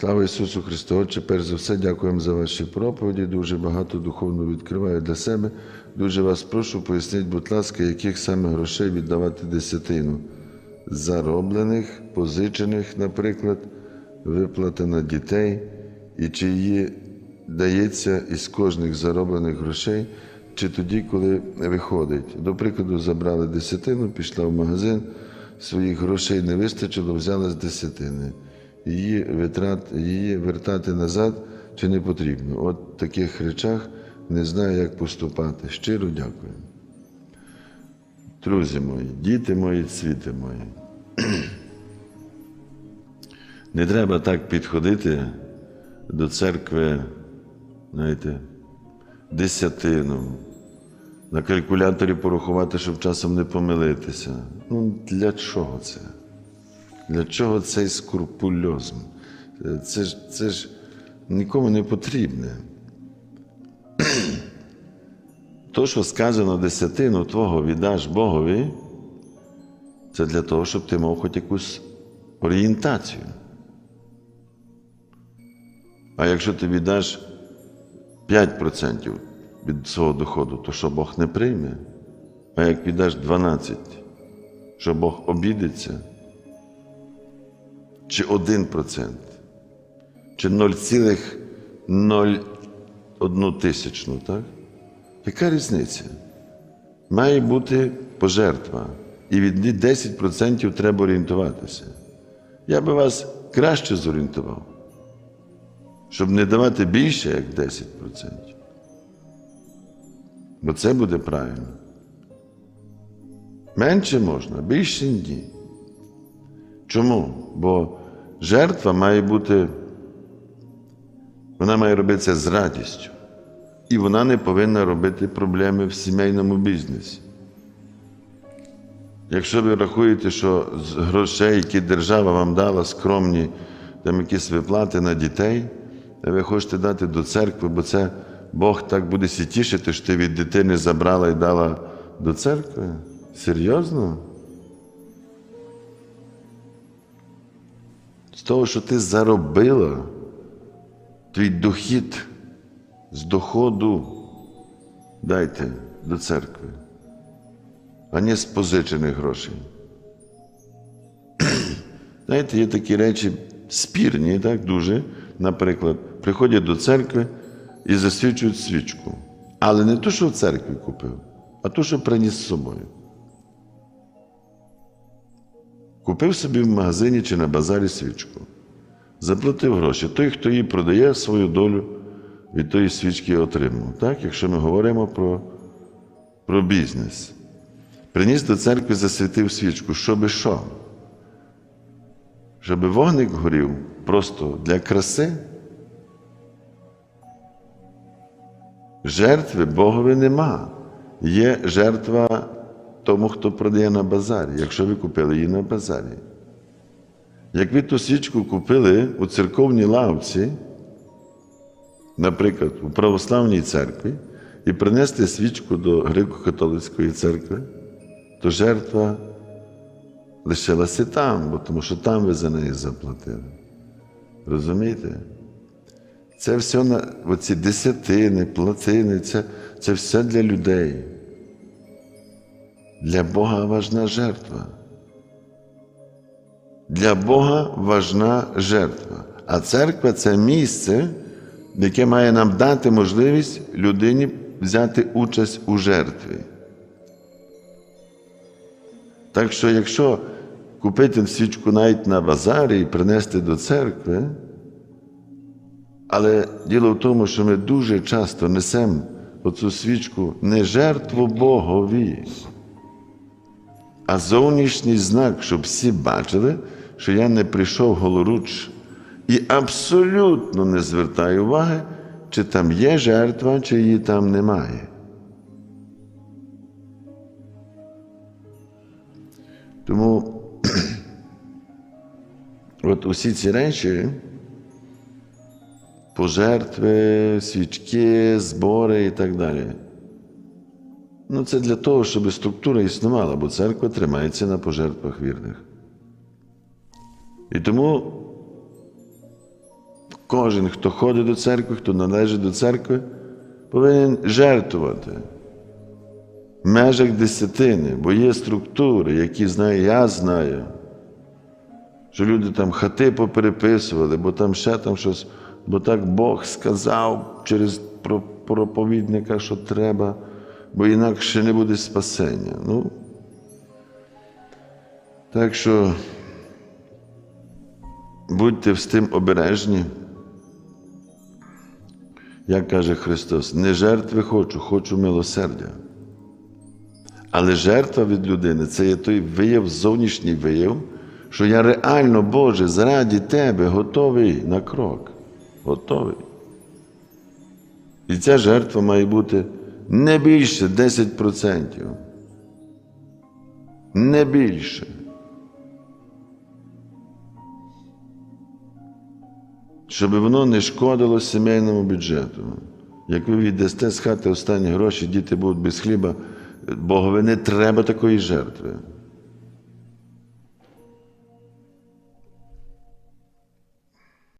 Слава Ісусу Христу! Отче, перш за все, дякуємо за ваші проповіді. Дуже багато духовно відкриваю для себе. Дуже вас прошу, поясніть, будь ласка, яких саме грошей віддавати десятину? Зароблених, позичених, наприклад, виплата на дітей, і чи її дається із кожних зароблених грошей, чи тоді, коли виходить. До прикладу, забрали десятину, пішла в магазин, своїх грошей не вистачило, взяла з десятини. Її, витрат, її вертати назад чи не потрібно. От в таких речах не знаю, як поступати. Щиро дякую. Друзі мої, діти мої, цвіти мої. Не треба так підходити до церкви, знаєте, десятину, на калькуляторі порахувати, щоб часом не помилитися. Ну, для чого це? Для чого цей скрупульозм? Це ж, це ж нікому не потрібне. То, що сказано десятину твого віддаш Богові, це для того, щоб ти мав хоч якусь орієнтацію. А якщо ти віддаш 5% від свого доходу, то що Бог не прийме? А як віддаш 12%, що Бог обідеться? Чи 1%, чи 0,01 тисячну, так? Яка різниця? Має бути пожертва. І від 10% треба орієнтуватися. Я би вас краще зорієнтував, щоб не давати більше, як 10%. Бо це буде правильно. Менше можна, більше ні. Чому? Бо жертва має бути, вона має робитися з радістю. І вона не повинна робити проблеми в сімейному бізнесі. Якщо ви рахуєте, що з грошей, які держава вам дала, скромні, там якісь виплати на дітей, ви хочете дати до церкви, бо це Бог так буде сі тішити, що ти від дитини забрала і дала до церкви? Серйозно? Того, що ти заробила, твій дохід з доходу дайте до церкви, а не з позичених грошей. Знаєте, є такі речі спірні, так, дуже. Наприклад, приходять до церкви і засвічують свічку. Але не то, що в церкві купив, а то, що приніс з собою. Купив собі в магазині чи на базарі свічку, заплатив гроші. Той, хто її продає, свою долю від тої свічки отримав. Так? Якщо ми говоримо про, про бізнес. Приніс до церкви, засвітив свічку, щоби що? Щоб вогник горів просто для краси. Жертви Богові нема. Є жертва тому, хто продає на базарі, якщо ви купили її на базарі. Як ви ту свічку купили у церковній лавці, наприклад, у православній церкві, і принести свічку до греко-католицької церкви, то жертва лишилася там, бо тому що там ви за неї заплатили. Розумієте? Це все на оці десятини, платини, це, це все для людей. Для Бога важна жертва. Для Бога важна жертва. А церква це місце, яке має нам дати можливість людині взяти участь у жертві. Так що, якщо купити свічку навіть на базарі і принести до церкви, але діло в тому, що ми дуже часто несемо оцю свічку не жертву Богові, а зовнішній знак, щоб всі бачили, що я не прийшов голоруч і абсолютно не звертаю уваги, чи там є жертва, чи її там немає. Тому от усі ці речі, пожертви, свічки, збори і так далі. Ну, це для того, щоб структура існувала, бо церква тримається на пожертвах вірних. І тому Кожен, хто ходить до церкви, хто належить до церкви, повинен жертвувати в межах десятини, бо є структури, які знаю, я знаю, що люди там хати попереписували, бо там ще там щось, бо так Бог сказав через проповідника, що треба, бо інакше не буде спасення. Ну, так що будьте з тим обережні. Як каже Христос, не жертви хочу, хочу милосердя. Але жертва від людини це є той вияв, зовнішній вияв, що я реально, Боже, заради Тебе готовий на крок. Готовий. І ця жертва має бути не більше 10%. Не більше. Щоб воно не шкодило сімейному бюджету. Як ви віддасте з хати останні гроші, діти будуть без хліба, Богові не треба такої жертви.